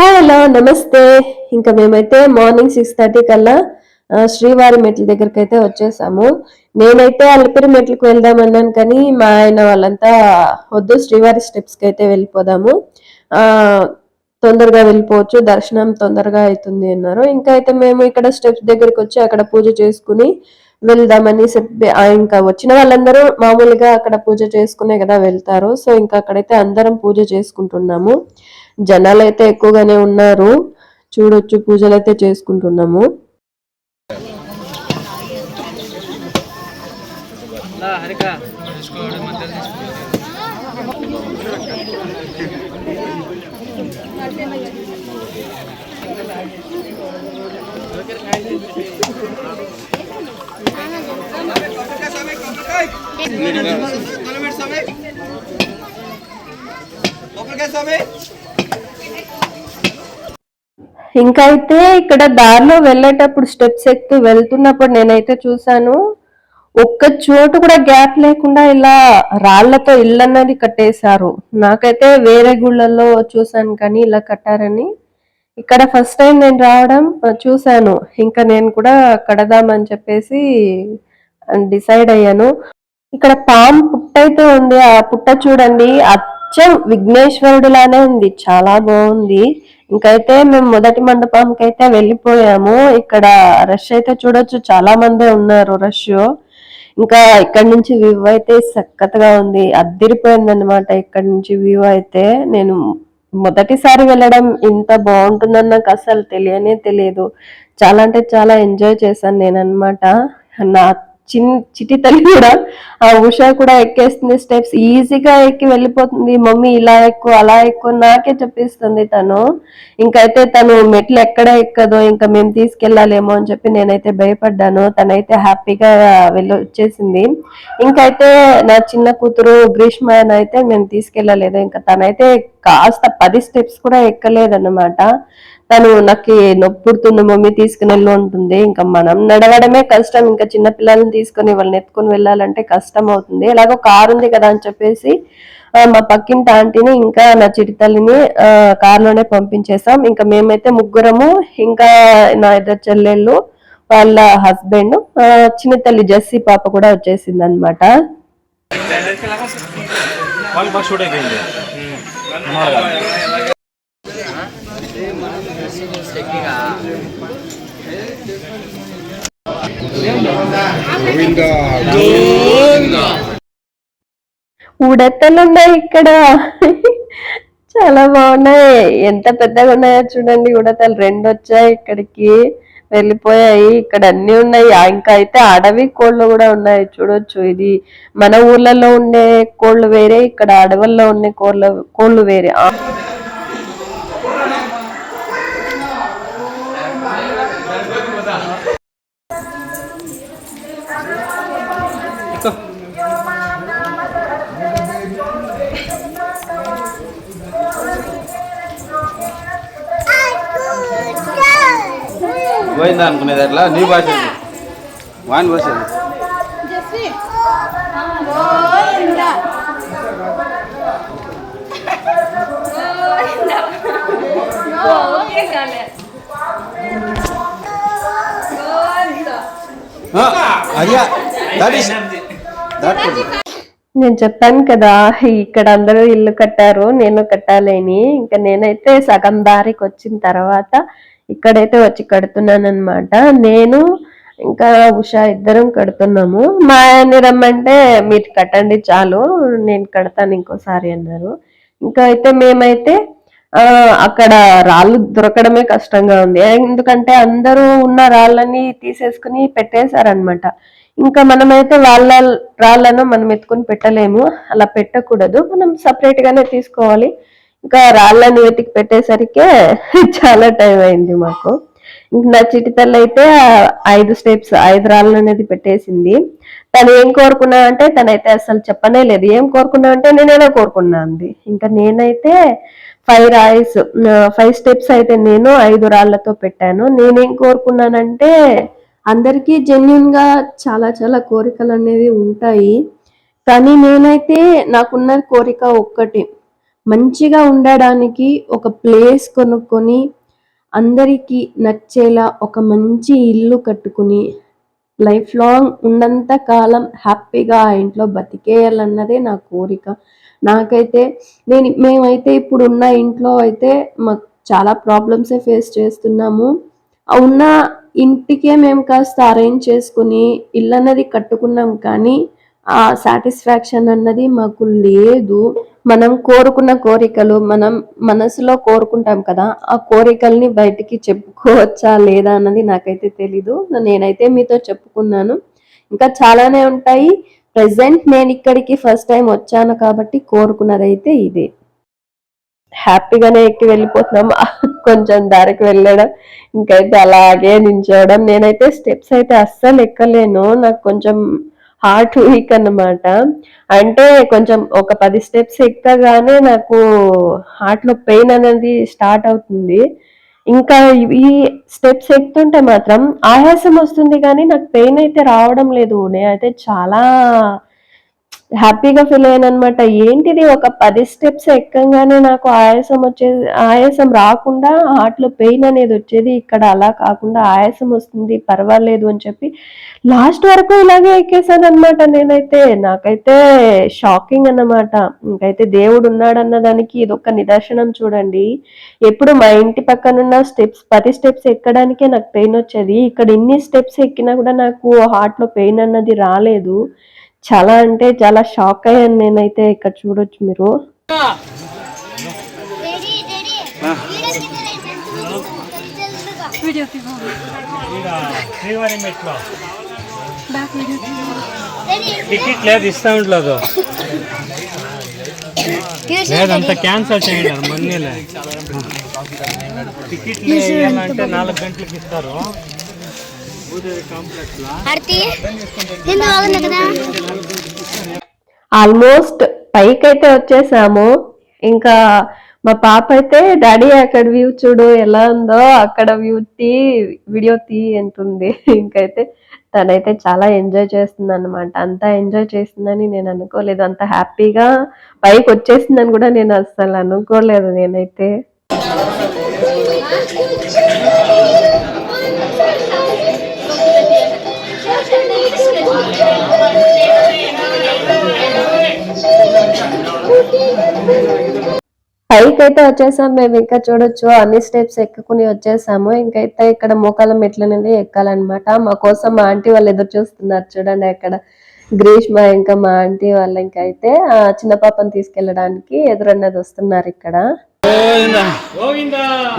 Hi hello నమస్తే. ఇంకా మేమైతే మార్నింగ్ సిక్స్ థర్టీ కల్లా శ్రీవారి మెట్ల దగ్గరికి అయితే వచ్చేసాము. నేనైతే అలిపిరి మెట్లకు వెళ్దామన్నాను కానీ మా ఆయన వాళ్ళంతా వద్దు శ్రీవారి స్టెప్స్కి అయితే వెళ్ళిపోదాము. తొందరగా వెళ్ళిపోవచ్చు దర్శనం తొందరగా అవుతుంది అన్నారు. ఇంకా అయితే మేము ఇక్కడ స్టెప్స్ దగ్గరికి వచ్చి అక్కడ పూజ చేసుకుని వెళ్దామని చెప్పి ఇంకా వచ్చిన వాళ్ళందరూ మామూలుగా అక్కడ పూజ చేసుకునే కదా వెళ్తారు. సో ఇంకా అక్కడైతే అందరం పూజ చేసుకుంటున్నాము. జనాలు అయితే ఎక్కువగానే ఉన్నారు. చూడొచ్చు పూజలు అయితే చేసుకుంటున్నాము ఇంకా అయితే ఇక్కడ దారిలో వెళ్ళేటప్పుడు స్టెప్స్ ఎక్కుతూ వెళ్తున్నప్పుడు నేనైతే చూసాను ఒక్క చోటు కూడా గ్యాప్ లేకుండా ఇలా రాళ్ళతో ఇల్లు అన్నది కట్టేశారు. నాకైతే వేరే గుళ్ళల్లో చూసాను కానీ ఇలా కట్టారని. ఇక్కడ ఫస్ట్ టైం నేను రావడం చూశాను. ఇంకా నేను కూడా కడదామని చెప్పేసి డిసైడ్ అయ్యాను. ఇక్కడ పాము పుట్ట అయితే ఉంది. ఆ పుట్ట చూడండి అచ్చం విఘ్నేశ్వరుడు లానే ఉంది. చాలా బాగుంది. ఇంకైతే మేము మొదటి మండపంకి అయితే వెళ్ళిపోయాము. ఇక్కడ రష్ అయితే చూడొచ్చు. చాలా మందే ఉన్నారు రష్ ఇంకా ఇక్కడ నుంచి వ్యూ అయితే సక్కతగా ఉంది. అద్దిరిపోయింది అనమాట ఇక్కడ నుంచి వ్యూ అయితే. నేను మొదటిసారి వెళ్ళడం ఇంత బాగుంటుందని నాకు అసలు తెలియనే తెలియదు. చాలా అంటే చాలా ఎంజాయ్ చేశాను నేను అనమాట నా చిన్ చిటి తల్లి కూడా ఆ ఉషా కూడా ఎక్కేస్తుంది స్టెప్స్. ఈజీగా ఎక్కి వెళ్ళిపోతుంది. మమ్మీ ఇలా ఎక్కువ అలా ఎక్కువ నాకే చెప్పిస్తుంది తను. ఇంకైతే తను మెట్లు ఎక్కడ ఎక్కదో ఇంకా మేము తీసుకెళ్ళాలేమో అని చెప్పి నేనైతే భయపడ్డాను. తనైతే హ్యాపీగా వెళ్ళి వచ్చేసింది. ఇంకైతే నా చిన్న కూతురు గ్రీష్మ అయితే మేము తీసుకెళ్ళలేదు. ఇంకా తనైతే కాస్త పది స్టెప్స్ కూడా ఎక్కలేదన్నమాట. తను నాకు నొప్పుడుతుంది మమ్మీ తీసుకుని వెళ్ళు ఉంటుంది ఇంకా మనం నడవడమే కష్టం. ఇంకా చిన్న పిల్లల్ని తీసుకొని వాళ్ళని ఎత్తుకొని వెళ్ళాలంటే కష్టం అవుతుంది. ఎలాగో కారు ఉంది కదా అని చెప్పేసి మా పక్కింటి ఆంటీని ఇంకా నా చిటితల్లిని కారులోనే పంపించేసాం ఇంకా మేమైతే ముగ్గురము ఇంకా నా ఇద్దరు చెల్లెళ్ళు వాళ్ళ హస్బెండ్ చిన్న తల్లి జెస్సీ పాప కూడా వచ్చేసింది అనమాట వాళ్ళు ఉడతలున్నాయి ఉడతలు ఉన్నాయి ఇక్కడ. చాలా బాగున్నాయి. ఎంత పెద్దగా ఉన్నాయో చూడండి ఉడతలు. రెండు వచ్చాయి ఇక్కడికి. వెళ్ళిపోయాయి. ఇక్కడ అన్ని ఉన్నాయి. ఇంకా అయితే అడవి కోళ్ళు కూడా ఉన్నాయి. చూడొచ్చు. ఇది మన ఊర్లలో ఉండే కోళ్ళు వేరే ఇక్కడ అడవుల్లో ఉండే కోళ్ళ కోళ్ళు వేరే. పోయిందా అనుకునేది అట్లా నీ భాష వాని భాష అయ్యా దట్ ఈస్ దట్ నేను చెప్పాను కదా ఇక్కడ అందరూ ఇల్లు కట్టారు నేను కట్టాలని. ఇంకా నేనైతే సగం దారికి వచ్చిన తర్వాత ఇక్కడైతే వచ్చి కడుతున్నాను అనమాట నేను ఇంకా ఉషా ఇద్దరం కడుతున్నాము. మా ఆయన రమ్మంటే మీరు కట్టండి చాలు నేను కడతాను ఇంకోసారి అన్నారు. ఇంకా అయితే మేమైతే అక్కడ రాళ్ళు దొరకడమే కష్టంగా ఉంది. ఎందుకంటే అందరూ ఉన్న రాళ్ళని తీసేసుకుని పెట్టేశారనమాట ఇంకా మనమైతే వాళ్ళ రాళ్ళను మనం ఎత్తుకొని పెట్టలేము. అలా పెట్టకూడదు. మనం సపరేట్గానే తీసుకోవాలి. ఇంకా రాళ్ళని వెతికి పెట్టేసరికే చాలా టైం అయింది మాకు. నా చిటి తల్లి అయితే ఐదు స్టెప్స్ ఐదు రాళ్ళు అనేది పెట్టేసింది. తను ఏం కోరుకున్నా అంటే తనైతే అసలు చెప్పనే లేదు. ఏం కోరుకున్నా అంటే నేనేదో కోరుకున్నా అంది ఇంకా నేనైతే ఫైవ్ రాయిస్ ఫైవ్ స్టెప్స్ అయితే నేను ఐదు రాళ్ళతో పెట్టాను. నేనేం కోరుకున్నానంటే అందరికీ జెన్యున్గా చాలా చాలా కోరికలు అనేవి ఉంటాయి. కానీ నేనైతే నాకున్న కోరిక ఒక్కటి. మంచిగా ఉండడానికి ఒక ప్లేస్ కొనుక్కొని అందరికీ నచ్చేలా ఒక మంచి ఇల్లు కట్టుకుని లైఫ్ లాంగ్ ఉన్నంత కాలం హ్యాపీగా ఆ ఇంట్లో బతికేయాలన్నదే నా కోరిక. నాకైతే నేను మేమైతే ఇప్పుడు ఉన్న ఇంట్లో అయితే మాకు చాలా ప్రాబ్లమ్సే ఫేస్ చేస్తున్నాము. ఉన్న ఇంటికే మేము కాస్త అరేంజ్ చేసుకుని ఇల్లు అన్నది కట్టుకున్నాం కానీ ఆ సాటిస్ఫాక్షన్ అన్నది మాకు లేదు. మనం కోరుకున్న కోరికలు మనం మనసులో కోరుకుంటాం కదా ఆ కోరికల్ని బయటికి చెప్పుకోవచ్చా లేదా అన్నది నాకైతే తెలీదు. నేనైతే మీతో చెప్పుకున్నాను. ఇంకా చాలానే ఉంటాయి. ప్రజెంట్ నేను ఇక్కడికి ఫస్ట్ టైం వచ్చాను కాబట్టి కోరుకున్నది అయితే ఇదే. హ్యాపీగానే ఎక్కి వెళ్ళిపోతున్నాం కొంచెం దారికి వెళ్ళడం ఇంకైతే అలాగే నించోవడం. నేనైతే స్టెప్స్ అయితే అస్సలు ఎక్కలేను. నాకు కొంచెం హార్ట్ వీక్ అన్నమాట. అంటే కొంచెం ఒక పది స్టెప్స్ ఎక్కగానే నాకు హార్ట్లో పెయిన్ అనేది స్టార్ట్ అవుతుంది. ఇంకా ఈ స్టెప్స్ ఎక్కుతుంటే మాత్రం ఆయాసం వస్తుంది కానీ నాకు పెయిన్ అయితే రావడం లేదు నేనైతే చాలా హ్యాపీగా ఫీల్ అయ్యాను అనమాట ఏంటిది? ఒక పది స్టెప్స్ ఎక్కంగానే నాకు ఆయాసం వచ్చేది ఆయాసం రాకుండా హార్ట్లో పెయిన్ అనేది వచ్చేది ఇక్కడ అలా కాకుండా ఆయాసం వస్తుంది పర్వాలేదు అని చెప్పి లాస్ట్ వరకు ఇలాగే ఎక్కేసాను అనమాట నేనైతే. నాకైతే షాకింగ్ అన్నమాట. ఇంకైతే దేవుడు ఉన్నాడన్న దానికి ఇది ఒక నిదర్శనం చూడండి. ఎప్పుడు మా ఇంటి పక్కనున్న స్టెప్స్ పది స్టెప్స్ ఎక్కడానికే నాకు పెయిన్ వచ్చేది. ఇక్కడ ఇన్ని స్టెప్స్ ఎక్కినా కూడా నాకు హార్ట్లో పెయిన్ అన్నది రాలేదు. చాలా అంటే చాలా షాక్ అయ్యాను నేనైతే ఇక్కడ చూడొచ్చు మీరు. టికెట్ లేదు ఇస్తా ఉండలేదు లేదంతా క్యాన్సల్ చేయండి మొన్నలే టికెట్ అంటే నాలుగు గంటలకు ఇస్తారు. ఆల్మోస్ట్ పైకి అయితే వచ్చేసాము. ఇంకా మా పాప అయితే డాడీ అక్కడ వ్యూ చూడు ఎలా ఉందో అక్కడ వ్యూ తీ వీడియో తీ అంటుంది. ఇంకైతే తనైతే చాలా ఎంజాయ్ చేస్తుంది అనమాట అంతా ఎంజాయ్ చేస్తుందని నేను అనుకోలేదు. అంత హ్యాపీగా పైకి వచ్చేసిందని కూడా నేను అస్సలు అనుకోలేదు నేనైతే. పైకి అయితే వచ్చేసాం మేము ఇంకా చూడొచ్చు అన్ని స్టెప్స్ ఎక్కుకుని వచ్చేసాము ఇంకైతే ఇక్కడ మోకాల మెట్లు అనేది ఎక్కాలన్నమాట మా కోసం మా ఆంటీ వాళ్ళు ఎదురు చూస్తున్నారు చూడండి అక్కడ గ్రీష్మ ఇంకా మా ఆంటీ వాళ్ళు ఇంకా అయితే ఆ చిన్న పాపని తీసుకెళ్ళడానికి ఎదురన్నది వస్తున్నారు ఇక్కడ గోవింద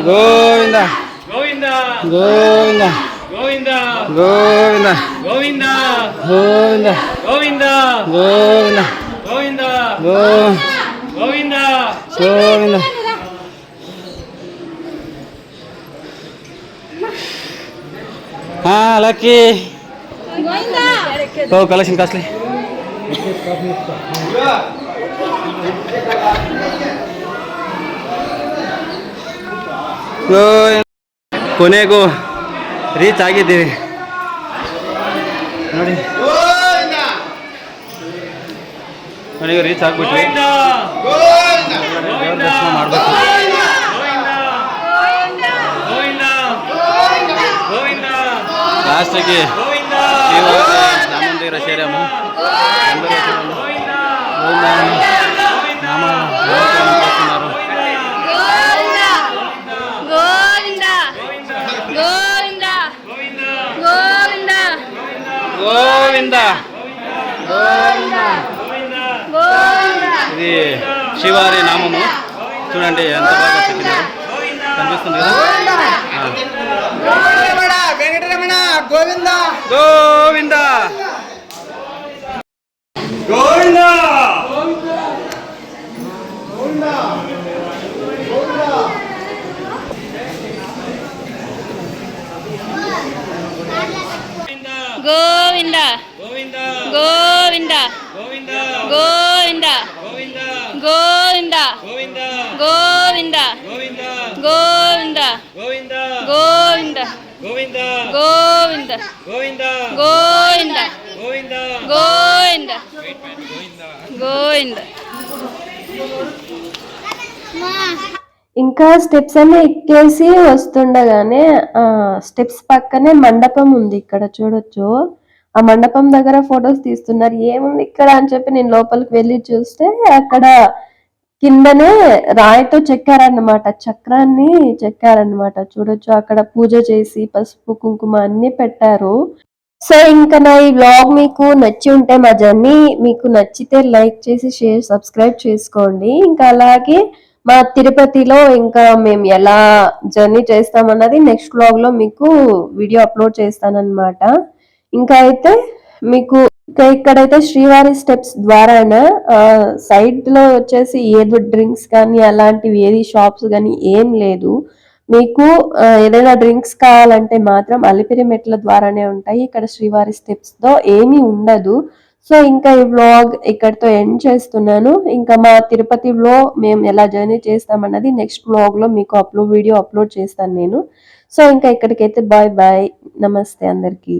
గోవింద గోవింద గోవింద గోవింద ಗೋವಿಂದ! ಗೋವಿಂದ. ಹಾ ಲಕ್ಕಿ. ಓ ಕಲೆಕ್ಷನ್ ಕಾಸ್ಟ್ಲಿ ಕೊನೆಗೂ ರೀಚ್ ಆಗಿದ್ದೀವಿ. ನೋಡಿ. ಕೊನೆಗೂ ರೀಚ್ ಆಗ್ಬಿಟ್ವಿ. ದೇವರ ದರ್ಶನ ಮಾಡಬೇಕು ಲಾಸ್ಟಿಗೆ ರಾಮ ಮಂದಿರ ಸೇರಾಮ నామ చేస్తున్నారు గోవింద గోవింద గోవింద శివారి నామము. చూడండి ఎంత బాగా చెక్కినారు కనిపిస్తుంది కదా. గోవింద. గోవింద. గోవింద. గోవింద. గోవింద. గోవింద. గోవింద. గోవింద. ఇంకా స్టెప్స్ అన్ని ఎక్కేసి వస్తుండగానే ఆ స్టెప్స్ పక్కనే మండపం ఉంది ఇక్కడ చూడొచ్చు. ఆ మండపం దగ్గర ఫొటోస్ తీస్తున్నారు. ఏముంది ఇక్కడ అని చెప్పి నేను లోపలికి వెళ్ళి చూస్తే అక్కడ కిందనే రాయితో చెక్కారన్నమాట. చక్రాన్ని చెక్కారన్నమాట. చూడొచ్చు అక్కడ పూజ చేసి పసుపు కుంకుమ అన్ని పెట్టారు. సో ఇంకా నా ఈ వ్లాగ్ మీకు నచ్చి ఉంటే మా జర్నీ మీకు నచ్చితే లైక్ చేసి షేర్ సబ్స్క్రైబ్ చేసుకోండి. ఇంకా అలాగే మా తిరుపతిలో ఇంకా మేము ఎలా జర్నీ చేస్తామన్నది నెక్స్ట్ వ్లాగ్లో మీకు వీడియో అప్లోడ్ చేస్తానన్నమాట. ఇంకా అయితే మీకు ఇంకా ఇక్కడైతే శ్రీవారి స్టెప్స్ ద్వారానే సైడ్లో వచ్చేసి ఏదో డ్రింక్స్ కానీ అలాంటివి ఏది షాప్స్ కానీ ఏం లేదు. మీకు ఏదైనా డ్రింక్స్ కావాలంటే మాత్రం అలిపిరి మెట్ల ద్వారానే ఉంటాయి. ఇక్కడ శ్రీవారి స్టెప్స్తో ఏమీ ఉండదు. సో ఇంకా ఈ వ్లాగ్ ఇక్కడితో ఎండ్ చేస్తున్నాను. ఇంకా మా తిరుపతిలో మేము ఎలా జర్నీ చేస్తామన్నది నెక్స్ట్ బ్లాగ్లో మీకు అప్లోడ్ వీడియో అప్లోడ్ చేస్తాను నేను. సో ఇంకా ఇక్కడికైతే బాయ్ బాయ్. నమస్తే అందరికీ.